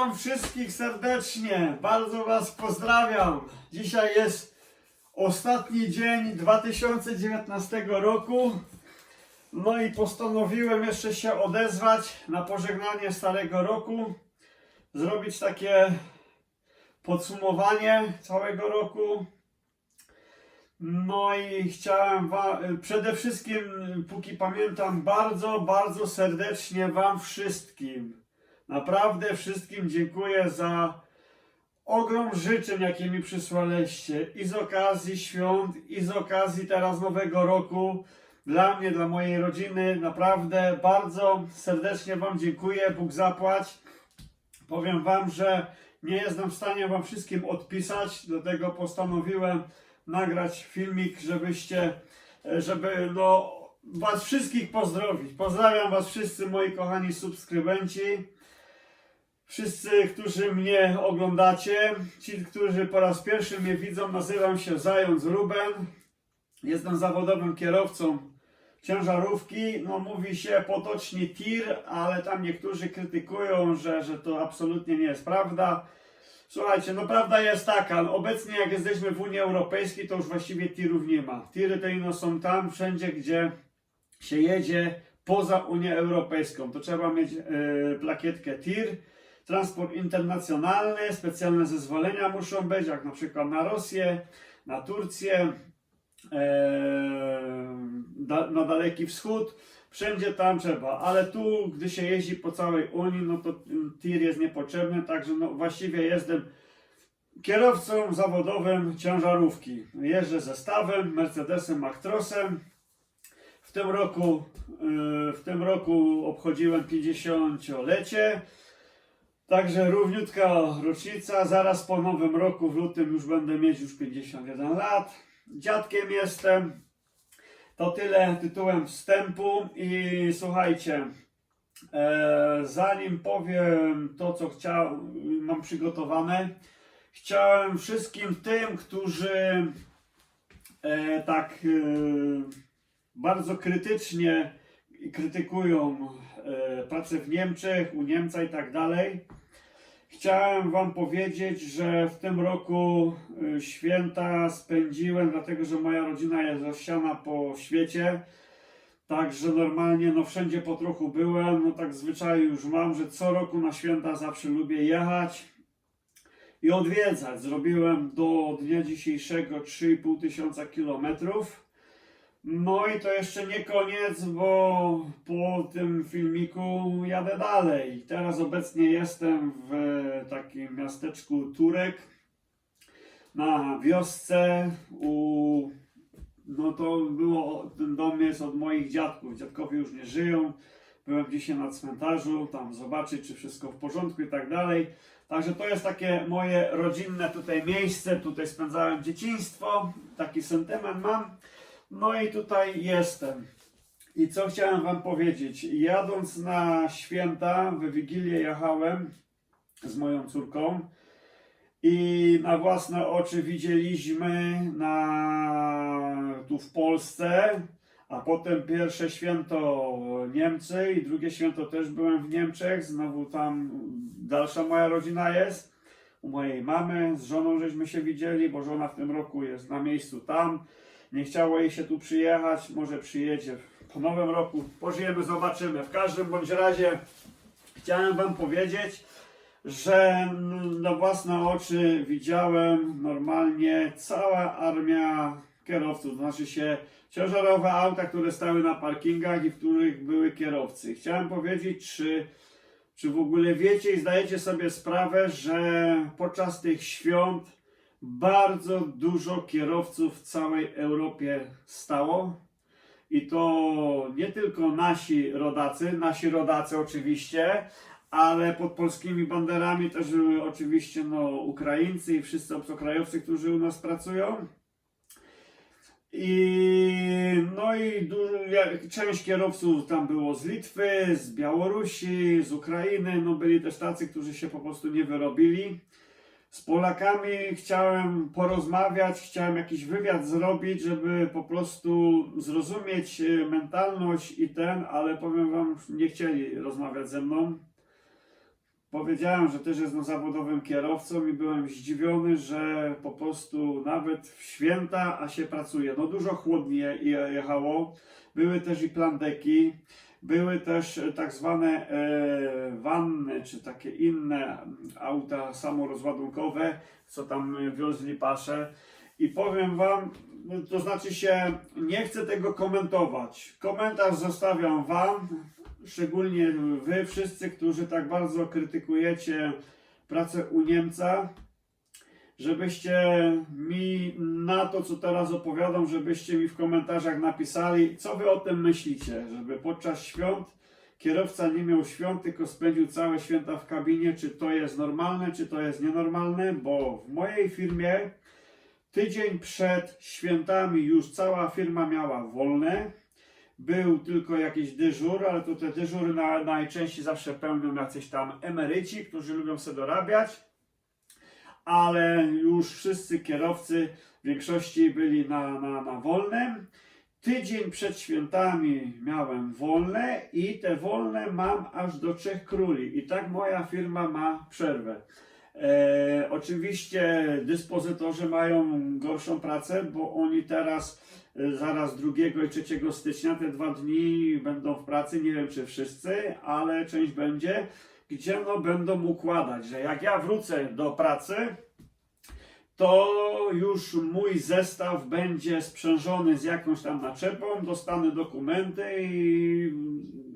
Witam wszystkich serdecznie. Bardzo Was pozdrawiam. Dzisiaj jest ostatni dzień 2019 roku. No i postanowiłem jeszcze się odezwać na pożegnanie starego roku. Zrobić takie podsumowanie całego roku. No i chciałem przede wszystkim, póki pamiętam, bardzo, bardzo serdecznie Wam wszystkim, naprawdę wszystkim dziękuję za ogrom życzeń, jakie mi przysłaliście i z okazji świąt, i z okazji teraz Nowego Roku. Dla mnie, dla mojej rodziny, naprawdę bardzo serdecznie Wam dziękuję. Bóg zapłać. Powiem Wam, że nie jestem w stanie Wam wszystkim odpisać, dlatego postanowiłem nagrać filmik, żebyście, żeby no, Was wszystkich pozdrowić. Pozdrawiam Was wszyscy moi kochani subskrybenci. Wszyscy, którzy mnie oglądacie, ci, którzy po raz pierwszy mnie widzą, nazywam się Zając Ruben. Jestem zawodowym kierowcą ciężarówki. No mówi się potocznie tir, ale tam niektórzy krytykują, że, że to absolutnie nie jest prawda. Słuchajcie, no prawda jest taka, no obecnie jak jesteśmy w Unii Europejskiej, to już właściwie tirów nie ma. Tiry to ino są tam, wszędzie, gdzie się jedzie poza Unię Europejską. To trzeba mieć e, plakietkę TIR, transport internacjonalny, specjalne zezwolenia muszą być, jak na przykład na Rosję, na Turcję, e, na Daleki Wschód. Wszędzie tam trzeba, ale tu, gdy się jeździ po całej Unii, no to tir jest niepotrzebny, także no właściwie jestem kierowcą zawodowym ciężarówki. Jeżdżę zestawem, Mercedesem Actrosem. W tym roku, yy, w tym roku obchodziłem 50-lecie. Także równiutka rocznica. Zaraz po nowym roku w lutym już będę mieć już 51 lat. Dziadkiem jestem. To tyle tytułem wstępu i słuchajcie, e, zanim powiem to, co chciałem, mam przygotowane, chciałem wszystkim tym, którzy e, tak e, bardzo krytycznie krytykują e, pracę w Niemczech, u Niemca i tak dalej, Chciałem Wam powiedzieć, że w tym roku y, święta spędziłem, dlatego że moja rodzina jest rozsiana po świecie. Także normalnie, no wszędzie po trochu byłem. No tak zwyczaju już mam, że co roku na święta zawsze lubię jechać i odwiedzać. Zrobiłem do dnia dzisiejszego 3,5 tysiąca kilometrów. No i to jeszcze nie koniec, bo po tym filmiku jadę dalej. Teraz obecnie jestem w takim miasteczku Turek na wiosce u no to było, ten dom jest od moich dziadków. Dziadkowie już nie żyją. Byłem dzisiaj na cmentarzu, tam zobaczyć, czy wszystko w porządku i tak dalej. Także to jest takie moje rodzinne tutaj miejsce. Tutaj spędzałem dzieciństwo. Taki sentyment mam. No i tutaj jestem. I co chciałem Wam powiedzieć? Jadąc na święta, we Wigilię jechałem z moją córką i na własne oczy widzieliśmy na, tu w Polsce, a potem pierwsze święto Niemcy i drugie święto też byłem w Niemczech, znowu tam dalsza moja rodzina jest, u mojej mamy, z żoną żeśmy się widzieli, bo żona w tym roku jest na miejscu tam, nie chciało jej się tu przyjechać, może przyjedzie po nowym roku, pożyjemy, zobaczymy. W każdym bądź razie chciałem Wam powiedzieć, że na własne oczy widziałem normalnie cała armia kierowców, to znaczy się ciężarowe auta, które stały na parkingach i w których były kierowcy. Chciałem powiedzieć, czy, czy w ogóle wiecie i zdajecie sobie sprawę, że podczas tych świąt bardzo dużo kierowców w całej Europie stało. I to nie tylko nasi rodacy, nasi rodacy oczywiście, ale pod polskimi banderami też oczywiście no, Ukraińcy i wszyscy obcokrajowcy, którzy u nas pracują. I no i część kierowców tam było z Litwy, z Białorusi, z Ukrainy, no byli też tacy, którzy się po prostu nie wyrobili. Z Polakami chciałem porozmawiać, chciałem jakiś wywiad zrobić, żeby po prostu zrozumieć e, mentalność i ten, ale powiem wam, nie chcieli rozmawiać ze mną. powiedziałem, że też jestem zawodowym kierowcą i byłem zdziwiony, że po prostu nawet w święta, a się pracuje. No dużo chłodniej je- jechało. Były też i plandeki, były też e, tak zwane e, wanny, czy takie inne auta samorozładunkowe, co tam e, wiozli pasze. I powiem Wam, no, to znaczy się, nie chcę tego komentować. Komentarz zostawiam Wam, szczególnie Wy wszyscy, którzy tak bardzo krytykujecie pracę u Niemca, żebyście mi na to, co teraz opowiadam, żebyście mi w komentarzach napisali, co Wy o tym myślicie, żeby podczas świąt kierowca nie miał świąt, tylko spędził całe święta w kabinie, czy to jest normalne, czy to jest nienormalne, bo w mojej firmie Tydzień przed świętami już cała firma miała wolne. Był tylko jakiś dyżur, ale to te dyżury na, najczęściej zawsze pełnią jacyś tam emeryci, którzy lubią sobie dorabiać. Ale już wszyscy kierowcy w większości byli na, na, na wolnym. Tydzień przed świętami miałem wolne i te wolne mam aż do Trzech Króli. I tak moja firma ma przerwę. E, oczywiście dyspozytorzy mają gorszą pracę, bo oni teraz e, zaraz 2 i 3 stycznia te dwa dni będą w pracy, nie wiem czy wszyscy, ale część będzie, gdzie no będą układać, że jak ja wrócę do pracy, to już mój zestaw będzie sprzężony z jakąś tam naczepą, dostanę dokumenty i,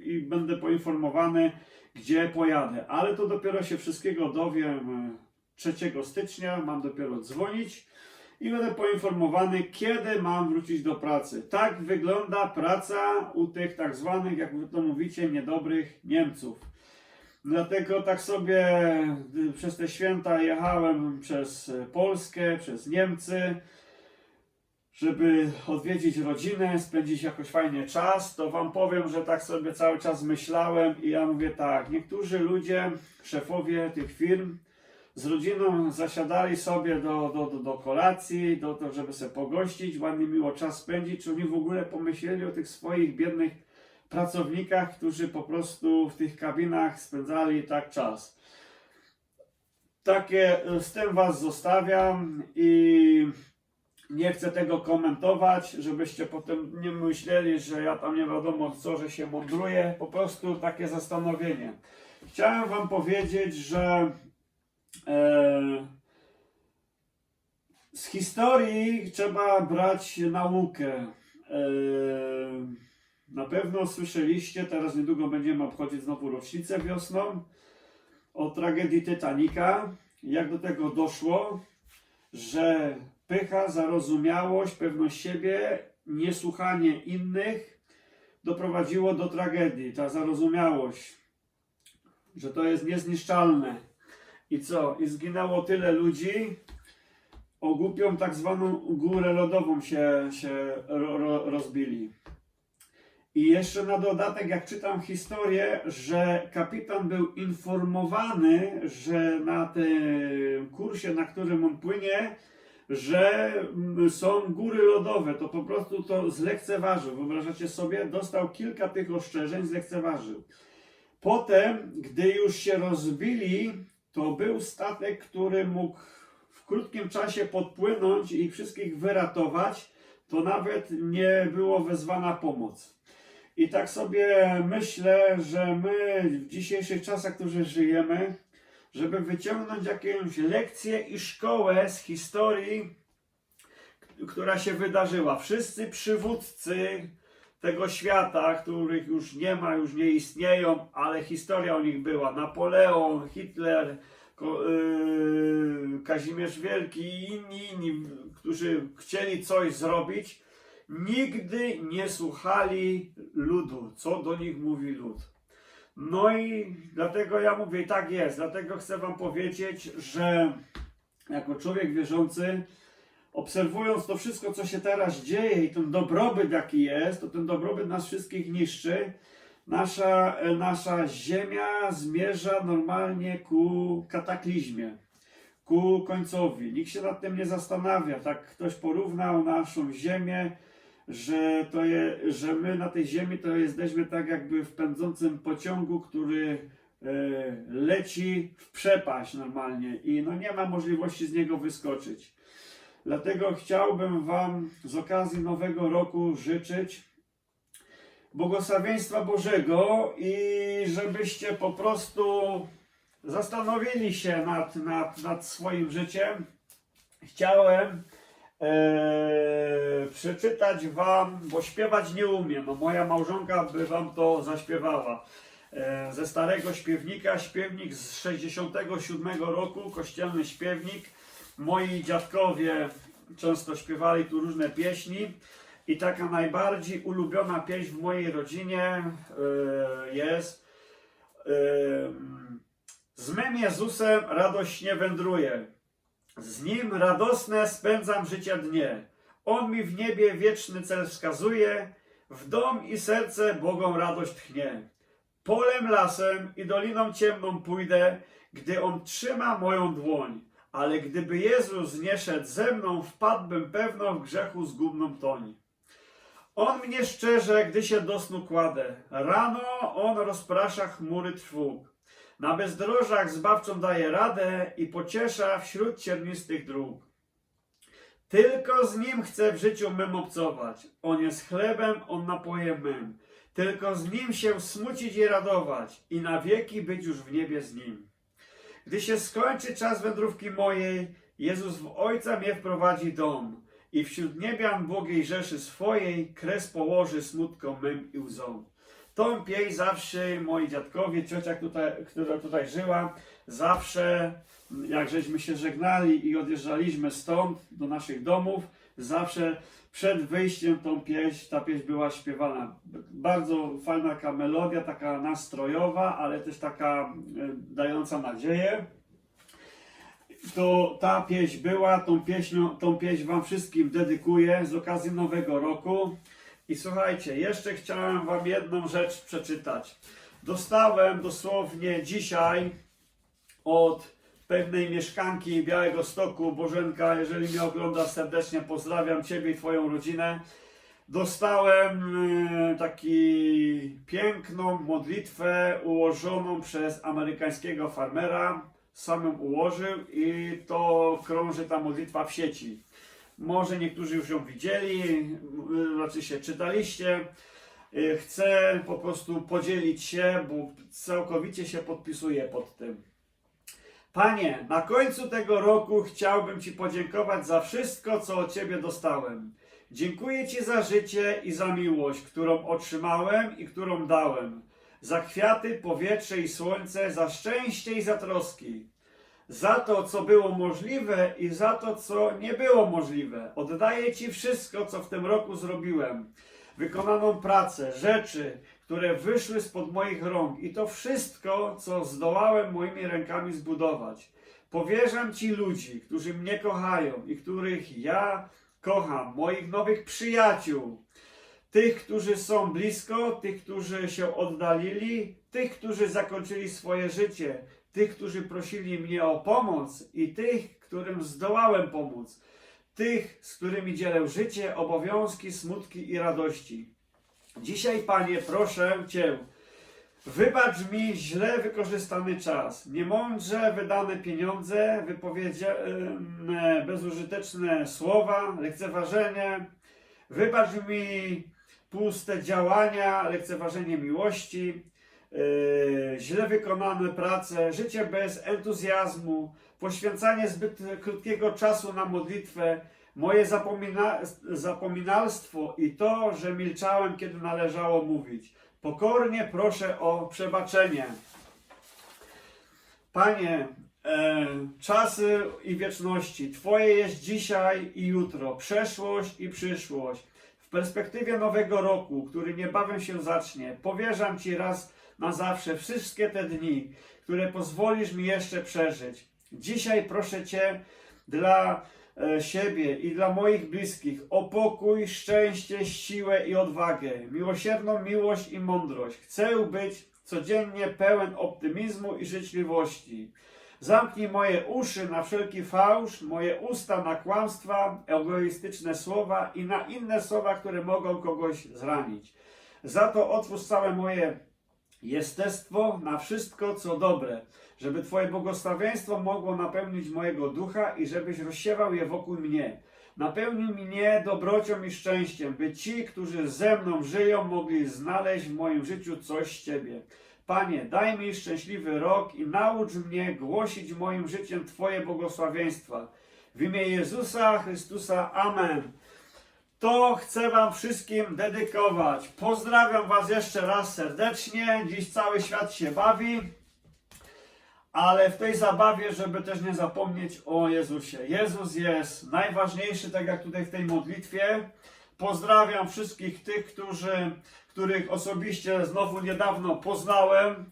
i będę poinformowany, gdzie pojadę. Ale to dopiero się wszystkiego dowiem e, 3 stycznia, mam dopiero dzwonić i będę poinformowany, kiedy mam wrócić do pracy. Tak wygląda praca u tych tak zwanych, jak wy to mówicie, niedobrych Niemców. Dlatego tak sobie przez te święta jechałem przez e, Polskę, przez Niemcy, żeby odwiedzić rodzinę, spędzić jakoś fajnie czas, to wam powiem, że tak sobie cały czas myślałem i ja mówię tak, niektórzy ludzie, szefowie tych firm z rodziną zasiadali sobie do, do, do, do kolacji, do to, żeby sobie pogościć, ładnie miło czas spędzić, czy oni w ogóle pomyśleli o tych swoich biednych pracownikach, którzy po prostu w tych kabinach spędzali tak czas. Takie, z tym was zostawiam i nie chcę tego komentować, żebyście potem nie myśleli, że ja tam nie wiadomo co, że się mądruję. Po prostu takie zastanowienie. Chciałem Wam powiedzieć, że e, z historii trzeba brać naukę. E, na pewno słyszeliście, teraz niedługo będziemy obchodzić znowu rocznicę wiosną, o tragedii Titanica. Jak do tego doszło, że pycha, zarozumiałość, pewność siebie, niesłuchanie innych doprowadziło do tragedii. Ta zarozumiałość, że to jest niezniszczalne. I co? I zginęło tyle ludzi. O głupią tak zwaną górę lodową się, się ro, ro, rozbili. I jeszcze na dodatek, jak czytam historię, że kapitan był informowany, że na tym kursie, na którym on płynie, że mm, są góry lodowe, to po prostu to zlekceważył. Wyobrażacie sobie? Dostał kilka tych ostrzeżeń, zlekceważył. Potem, gdy już się rozbili, to był statek, który mógł w krótkim czasie podpłynąć i ich wszystkich wyratować, to nawet nie było wezwana pomoc. I tak sobie myślę, że my w dzisiejszych czasach, którzy żyjemy, żeby wyciągnąć jakąś lekcję i szkołę z historii, która się wydarzyła. Wszyscy przywódcy tego świata, których już nie ma, już nie istnieją, ale historia o nich była. Napoleon, Hitler, yy, Kazimierz Wielki i inni, inni, którzy chcieli coś zrobić, nigdy nie słuchali ludu, co do nich mówi lud. No i dlatego ja mówię, tak jest, dlatego chcę Wam powiedzieć, że jako człowiek wierzący, obserwując to wszystko, co się teraz dzieje i ten dobrobyt, jaki jest, to ten dobrobyt nas wszystkich niszczy. Nasza, nasza ziemia zmierza normalnie ku kataklizmie, ku końcowi. Nikt się nad tym nie zastanawia. Tak ktoś porównał naszą ziemię, że, to je, że my na tej ziemi to jesteśmy tak jakby w pędzącym pociągu, który leci w przepaść normalnie i no nie ma możliwości z niego wyskoczyć. Dlatego chciałbym Wam z okazji Nowego Roku życzyć błogosławieństwa Bożego i żebyście po prostu zastanowili się nad, nad, nad swoim życiem. Chciałem e, przeczytać Wam, bo śpiewać nie umiem. Moja małżonka by Wam to zaśpiewała. E, ze starego śpiewnika, śpiewnik z 67 roku, kościelny śpiewnik. Moi dziadkowie często śpiewali tu różne pieśni. I taka najbardziej ulubiona pieśń w mojej rodzinie e, jest Z mym Jezusem radośnie wędruję. Z Nim radosne spędzam życia dnie. On mi w niebie wieczny cel wskazuje, w dom i serce Bogą radość tchnie. Polem, lasem i doliną ciemną pójdę, gdy On trzyma moją dłoń. Ale gdyby Jezus nie szedł ze mną, wpadłbym pewno w grzechu zgubną toń. On mnie szczerze, gdy się do snu kładę. Rano on rozprasza chmury trwóg. Na bezdrożach zbawczą daje radę i pociesza wśród ciernistych dróg. Tylko z nim chcę w życiu mym obcować. On jest chlebem, on napojem mym. Tylko z nim się smucić i radować i na wieki być już w niebie z nim. Gdy się skończy czas wędrówki mojej, Jezus w Ojca mnie wprowadzi dom i wśród niebian błogiej rzeszy swojej kres położy smutkom mym i łzom. Tą pieśń zawsze moi dziadkowie, ciocia, tutaj, która tutaj żyła, zawsze jak żeśmy się żegnali i odjeżdżaliśmy stąd do naszych domów, zawsze przed wyjściem tą pieśń, ta pieśń była śpiewana. Bardzo fajna taka melodia, taka nastrojowa, ale też taka e, dająca nadzieję to ta pieśń była, tą, pieśnią, tą pieśń Wam wszystkim dedykuję z okazji Nowego Roku. I słuchajcie, jeszcze chciałem Wam jedną rzecz przeczytać. Dostałem dosłownie dzisiaj od pewnej mieszkanki Białego Stoku, Bożenka, jeżeli mnie oglądasz serdecznie, pozdrawiam Ciebie i Twoją rodzinę. Dostałem e, taki piękną modlitwę ułożoną przez amerykańskiego farmera sam ją ułożył i to krąży ta modlitwa w sieci. Może niektórzy już ją widzieli, raczej się czytaliście. Y, Chcę po prostu podzielić się, bo całkowicie się podpisuję pod tym. Panie, na końcu tego roku chciałbym Ci podziękować za wszystko, co od Ciebie dostałem. Dziękuję Ci za życie i za miłość, którą otrzymałem i którą dałem za kwiaty, powietrze i słońce, za szczęście i za troski, za to, co było możliwe i za to, co nie było możliwe. Oddaję Ci wszystko, co w tym roku zrobiłem. Wykonaną pracę, rzeczy, które wyszły spod moich rąk i to wszystko, co zdołałem moimi rękami zbudować. Powierzam Ci ludzi, którzy mnie kochają i których ja kocham, moich nowych przyjaciół, tych, którzy są blisko, tych, którzy się oddalili, tych, którzy zakończyli swoje życie, tych, którzy prosili mnie o pomoc i tych, którym zdołałem pomóc, tych, z którymi dzielę życie, obowiązki, smutki i radości. Dzisiaj, Panie, proszę Cię, wybacz mi źle wykorzystany czas, niemądrze wydane pieniądze, wypowiedziane bezużyteczne słowa, lekceważenie. Wybacz mi puste działania, lekceważenie miłości, źle wykonane prace, życie bez entuzjazmu, poświęcanie zbyt krótkiego czasu na modlitwę, moje zapomina zapominalstwo i to, że milczałem, kiedy należało mówić. Pokornie proszę o przebaczenie. Panie, e, czasy i wieczności, Twoje jest dzisiaj i jutro, przeszłość i przyszłość w perspektywie nowego roku, który niebawem się zacznie, powierzam Ci raz na zawsze wszystkie te dni, które pozwolisz mi jeszcze przeżyć. Dzisiaj proszę Cię dla e, siebie i dla moich bliskich o pokój, szczęście, siłę i odwagę, miłosierną miłość i mądrość. Chcę być codziennie pełen optymizmu i życzliwości. Zamknij moje uszy na wszelki fałsz, moje usta na kłamstwa, egoistyczne słowa i na inne słowa, które mogą kogoś zranić. Za to otwórz całe moje jestestwo na wszystko, co dobre, żeby Twoje błogosławieństwo mogło napełnić mojego ducha i żebyś rozsiewał je wokół mnie. Napełnij mnie dobrocią i szczęściem, by ci, którzy ze mną żyją, mogli znaleźć w moim życiu coś z Ciebie. Panie, daj mi szczęśliwy rok i naucz mnie głosić moim życiem Twoje błogosławieństwa. W imię Jezusa Chrystusa. Amen. To chcę Wam wszystkim dedykować. Pozdrawiam Was jeszcze raz serdecznie. Dziś cały świat się bawi, ale w tej zabawie, żeby też nie zapomnieć o Jezusie. Jezus jest najważniejszy, tak jak tutaj w tej modlitwie. Pozdrawiam wszystkich tych, którzy, których osobiście znowu niedawno poznałem.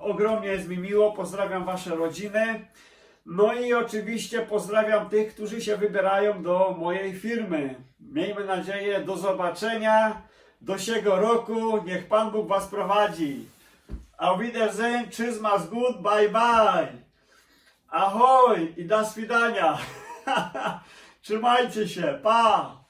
Ogromnie jest mi miło. Pozdrawiam Wasze rodziny. No i oczywiście pozdrawiam tych, którzy się wybierają do mojej firmy. Miejmy nadzieję, do zobaczenia, do siego roku. Niech Pan Bóg Was prowadzi. Auf Wiedersehen, mach's gut, bye bye. Ahoj i do swidania. Trzymajcie się, pa!